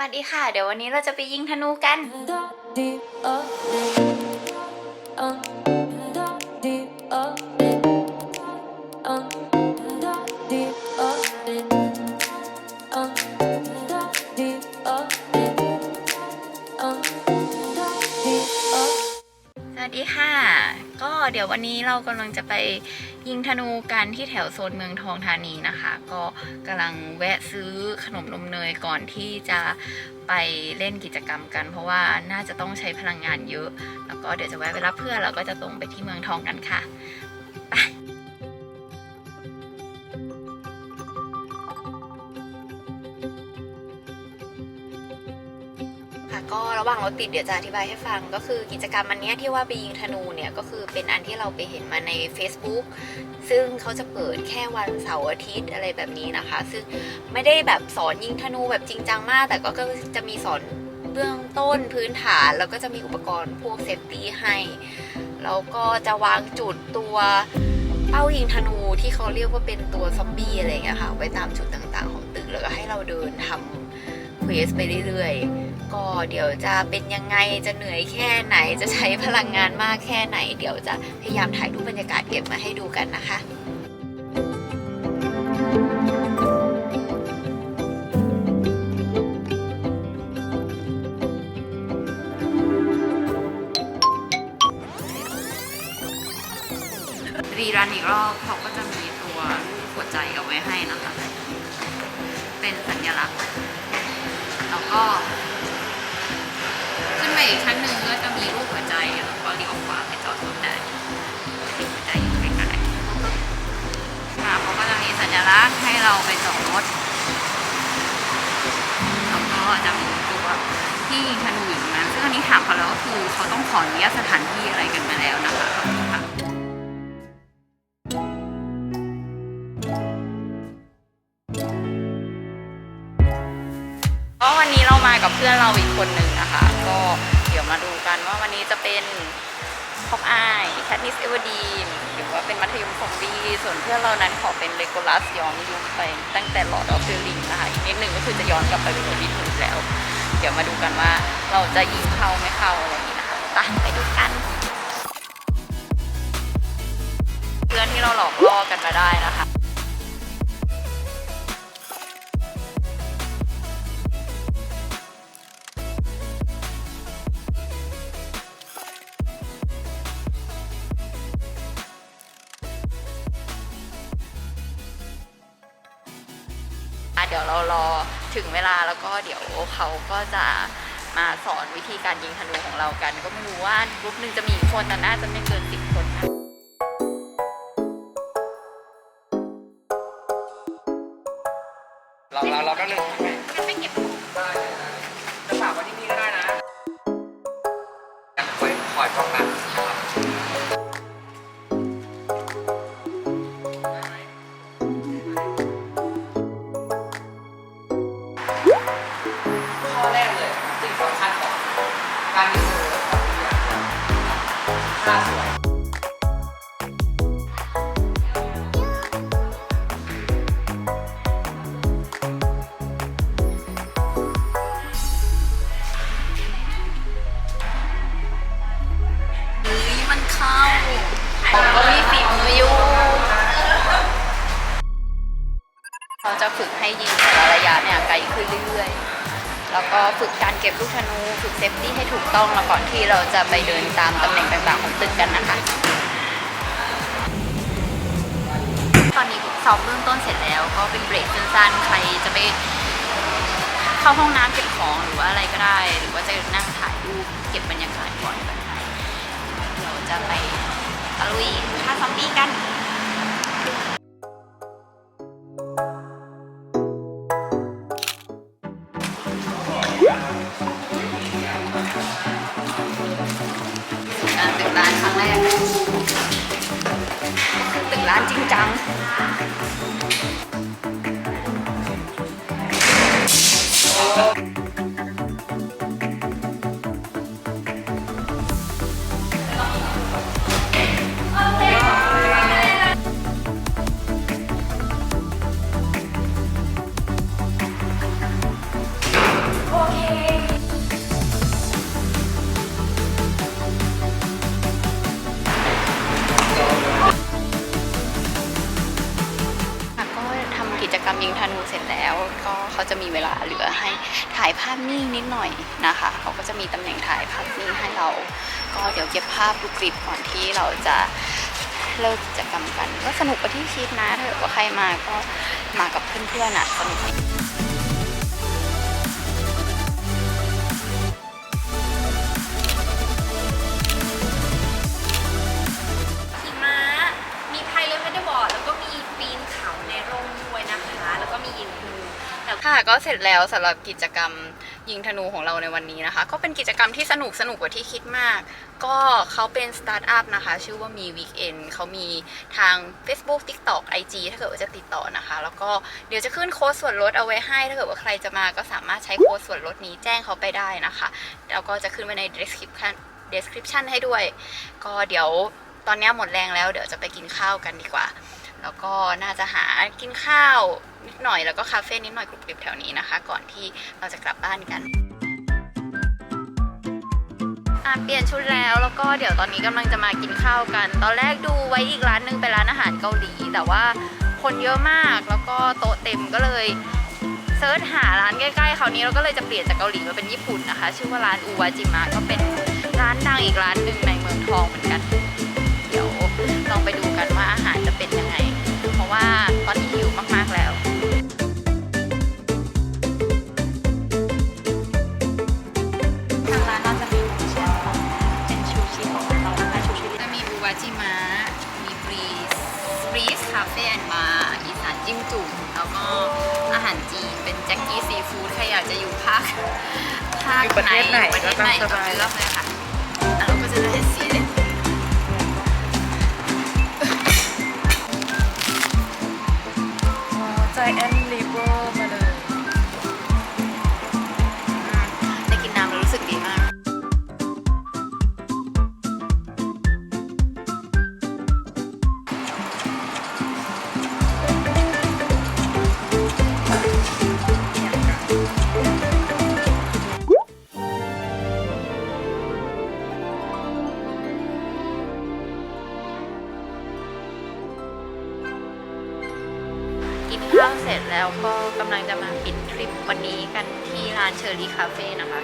วัสดีค่ะ เดี๋ยววันนี้เราจะไปยิงธนูกัน สวัสดีค่ะ ก็เดี๋ยววันนี้เรากำลังจะไป ยิงธนูกันที่แถวโซนเมืองทองธานีนะคะ ก็กำลังแวะซื้อขนมนมเนยก่อนที่จะไปเล่นกิจกรรมกัน เพราะว่าน่าจะต้องใช้พลังงานเยอะ แล้วก็เดี๋ยวจะแวะไปรับเพื่อนแล้วก็จะตรงไปที่เมืองทองกันค่ะ ระหว่างรถติดเดี๋ยวจะอธิบายให้ฟัง ก็คือกิจกรรมอันเนี้ยที่ว่าไปยิงธนูเนี่ยก็คือเป็นอันที่เราไปเห็นมาใน Facebook ซึ่งเขาจะเปิดแค่วันเสาร์อาทิตย์อะไรแบบนี้นะคะ ซึ่งไม่ได้แบบสอนยิงธนูแบบจริงจังมาก แต่ก็จะมีสอนเบื้องต้นพื้นฐาน แล้วก็จะมีอุปกรณ์พวกเซฟตี้ให้แล้วก็จะวางจุดตัวเป้ายิงธนูที่เขาเรียกว่าเป็นตัวซอมบี้อะไรอย่างเงี้ยค่ะไว้ตามจุดต่างๆของตึกแล้วก็ให้เราเดินทำเควสไปเรื่อยๆ ก็เดี๋ยวจะเป็นยังไงจะเหนื่อยแค่ไหนจะใช้พลังงานมากแค่ไหน เดี๋ยวจะพยายามถ่ายรูปบรรยากาศเก็บมาให้ดูกันนะคะรีรันอีกรอบเขาก็จะมีตัวหัวใจเอาไว้ให้นะคะ เป็นสัญลักษณ์ ก็ขึ้นไปอีกชั้นหนึ่งก็จะมีรูปหัวใจแล้วก็เลี้ยวขวาไปจอดรถได้หัวใจอยู่ใกล้ๆค่ะเขาก็จะมีสัญลักษณ์ให้เราไปจอดรถแล้วก็จะมีตัวที่ยิงธนูอยู่ตรงนั้นซึ่งอันนี้ถามเขาแล้วก็คือเขาต้องขออนุญาตสถานที่อะไรกันมาแล้วนะคะ คนหนึ่งนะคะ ก็เดี๋ยวมาดูกันว่าวันนี้จะเป็นพอกอายแคทนิสเอเวอร์ดีนหรือว่าเป็นมัธยมซอมบีส่วนเพื่อนเรานั้นขอเป็นเลโกลัสย้อนยุคไปตั้งแต่หลอดออฟเดลิงนะคะอีกนิดหนึ่งก็คือจะย้อนกลับไปเป็นวันที่ถูกแล้ว เดี๋ยวมาดูกันว่าเราจะยิงเข้าไม่เข้าอะไรอย่างนี้นะคะไปไปดูกันเพื่อนที่เราหลอกล่อกันมาได้นะคะ ดี๋ยวเรารอถึงเวลาแล้วก็เดี๋ยวเขาก็จะมาสอนวิธีการยิงธนูของเรากัน ก็ไม่รู้ว่ากลุ่มหนึ่งจะมีกี่คนแต่น่าจะไม่เกินสิบคนนะเราเราเราก็หนึ่งงั้นไม่เก็บ การยิงธนูและของยิงอย่างเดียวท่าสวยมันเข้าผมก็มีฝีมืออยู่เราจะฝึกให้ยิงแต่ละระยะเนี่ยไกลขึ้นเรื่อยๆ แล้วก็ฝึกการเก็บลูกธนู ฝึกเซฟตี้ให้ถูกต้องแล้วก่อนที่เราจะไปเดินตามตำแหน่งต่างๆของตึกกันนะคะ ตอนนี้ซ้อมเบื้องต้นเสร็จแล้วก็เป็นเบรกสั้นๆ ใครจะไปเข้าห้องน้ำเก็บของหรือว่าอะไรก็ได้ หรือว่าจะนั่งถ่ายรูปเก็บบรรยากาศก่อนก็ได้เราจะไปตะลุยฆ่าซอมบี้กัน ยิงธนูเขาจะมีเวลาเหลือให้ถ่ายภาพนิ่งนิดหน่อยนะคะเขาก็จะมีตำแหน่งถ่ายภาพนิ่งให้เรา ก็เดี๋ยวเก็บภาพดูคลิปก่อนที่เราจะเลิกกิจกรรมกัน ก็สนุกกว่าที่คิดนะถ้าเกิดว่าใครมาก็มากับเพื่อนๆอะสนุก เสร็จแล้วสำหรับกิจกรรมยิงธนูของเราในวันนี้นะคะ ก็เป็นกิจกรรมที่สนุกสนุกกว่าที่คิดมาก ก็เขาเป็นสตาร์ทอัพนะคะ ชื่อว่ามี Weekend เขามีทาง Facebook TikTok IG ถ้าเกิดว่าจะติดต่อนะคะ แล้วก็เดี๋ยวจะขึ้นโค้ดส่วนลดเอาไว้ให้ ถ้าเกิดว่าใครจะมาก็สามารถใช้โค้ดส่วนลดนี้แจ้งเขาไปได้นะคะแล้วก็จะขึ้นไว้ใน description description ให้ด้วย ก็เดี๋ยวตอนนี้หมดแรงแล้วเดี๋ยวจะไปกินข้าวกันดีกว่า แล้วก็น่าจะหากินข้าว นิดหน่อยแล้วก็คาเฟ่นิดหน่อยกรุบกริบแถวนี้นะคะ ก่อนที่เราจะกลับบ้านกันอะเปลี่ยนชุดแล้วแล้วก็เดี๋ยวตอนนี้กำลังจะมากินข้าวกัน ตอนแรกดูไว้อีกร้านหนึงเป็นร้านอาหารเกาหลี แต่ว่าคนเยอะมากแล้วก็โต๊ะเต็มก็เลยเซิร์ชหาร้านใกล้ๆคราวนี้เราก็เลยจะเปลี่ยนจากเกาหลีมาเป็นญี่ปุ่นนะคะ ชื่อว่าร้านอูวาจิมะก็เป็นร้านดังอีกร้านหนึ่งในเมืองทองเหมือนกัน จะมาปิดทริปวันนี้กันที่ร้านเชอรี่คาเฟ่นะคะ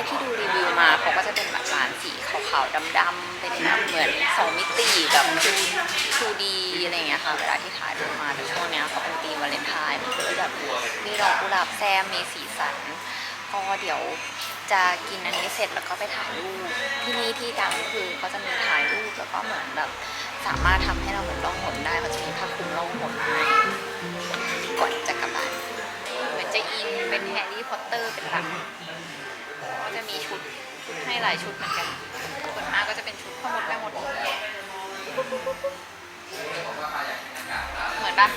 กที่ดูรีวิวมาเขาก็จะเป็นแบบร้านสีขาวๆดำๆเป็นแบบเหมือนสองมิติแบบดูทูดีอะไรเงี้ยค่ะเวลาที่ถ่ายรูปมาแต่ช่วงเนี้ยเขาเป็นธีมวาเลนไทน์มันก็เลยแบบมีดอกกุหลาบแซมมีสีสันก็เดี๋ยวจะกินอันนี้เสร็จแล้วก็ไปถ่ายรูปที่นี่ที่ดังก็คือเขาจะมีถ่ายรูปแล้วก็เหมือนแบบสามารถทำให้เราเหมือนล่องหนได้เขาจะมีผ้าคลุมล่องหนให้ก่อนจะกลับบ้านเหมือนจะอินเป็นแฮร์รี่พอตเตอร์เป็นหลัก ก็จะมีชุดให้หลายชุดเหมือนกันส่วนมากก็จะเป็นชุดพ่อมดแม่มดเหมือนปะ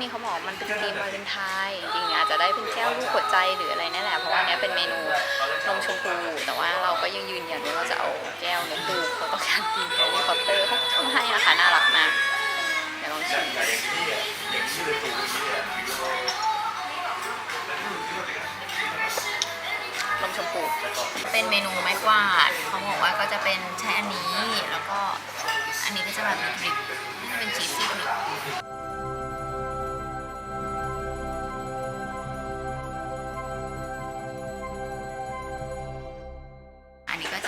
นี้เขาบอกมันเป็นธีมวาเลนไทน์จริงๆอาจจะได้เป็นแก้วรูปหัวใจหรืออะไรนั่นแหละเพราะว่าเนี้ยเป็นเมนูนมชมพูแต่ว่าเราก็ยังยืนยันว่าเราจะเอาแก้วเนื้อปูเขาต้องการกินแฮร์รี่พอตเตอร์เขาทำให้นะคะน่ารักมากเดี๋ยวลองชิมนมชมพูเป็นเมนูไม้กวาดเขาบอกว่าก็จะเป็นใช้อันนี้แล้วก็อันนี้ก็จะแบบมีดริปน่าจะเป็นชีสซี่ดริปอันนี้ก็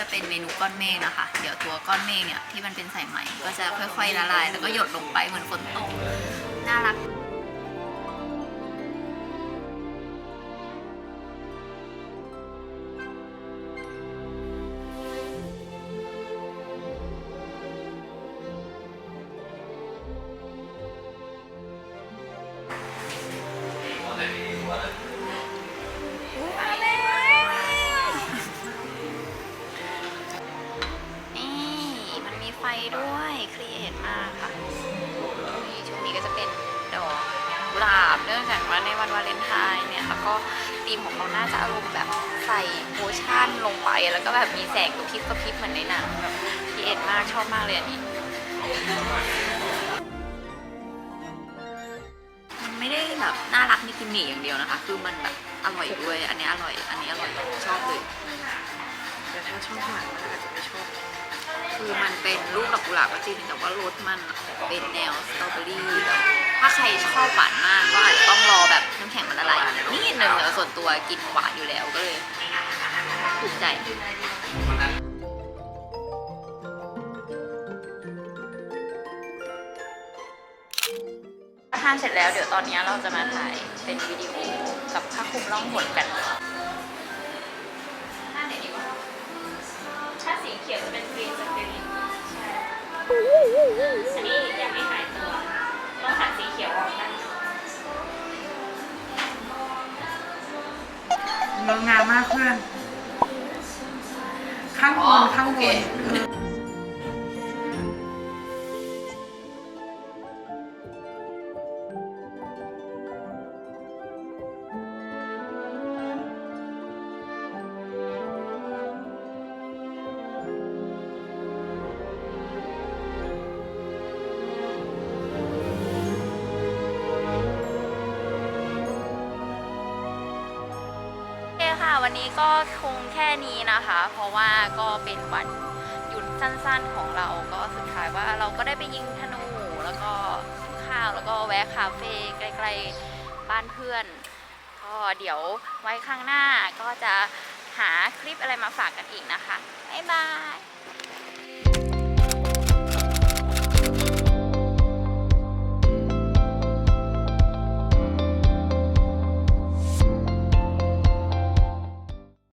จะเป็นเมนูก้อนเมฆนะคะ เดี๋ยวตัวก้อนเมฆเนี่ยที่มันเป็นสายไหมก็จะค่อยๆละลาย แล้วก็หยดลงไปเหมือนฝนตกน่ารัก ธีมของเขาน่าจะอารมณ์แบบใส่โพชั่นลงไป แล้วก็แบบมีแสงกระพริบกระพริบเหมือนในหนังแบบครีเอทมากชอบมากเลยอันนี้ มันไม่ได้แบบน่ารักในกิมมี่อย่างเดียวนะคะ คือมันแบบอร่อยด้วย อันนี้อร่อย อันนี้อร่อยชอบเลย แต่ถ้าชอบหวานมากอาจจะไม่ชอบ คือมันเป็นลูกดอกกุหลาบก็จริงแต่ว่ารสมันเป็นแนวสตรอเบอรี่แบบถ้าใครชอบหวานมากก็อาจจะต้องรอแบบน้ำแข็ง ส่วนตัวกินหวานอยู่แล้วก็เลยถูกใจทานเสร็จแล้วเดี๋ยวตอนนี้เราจะมาถ่ายเป็นวิดีโอกับผ้าคลุมล่องหนกันหน้าไหนดีวะถ้าสีเขียวจะเป็นกรีนสกรีนใช่อันนี้ยังไม่หายตัวต้องหาสีเขียวออกกัน งางามมากเพื่อน ข้างบนข้างบน วันนี้ก็คงแค่นี้นะคะ เพราะว่าก็เป็นวันหยุดสั้นๆของเราก็สุดท้ายว่าเราก็ได้ไปยิงธนูแล้วก็ข้าวแล้วก็แวะคาเฟ่ใกล้ๆบ้านเพื่อนก็เดี๋ยวไว้ข้างหน้าก็จะหาคลิปอะไรมาฝากกันอีกนะคะบ๊ายบาย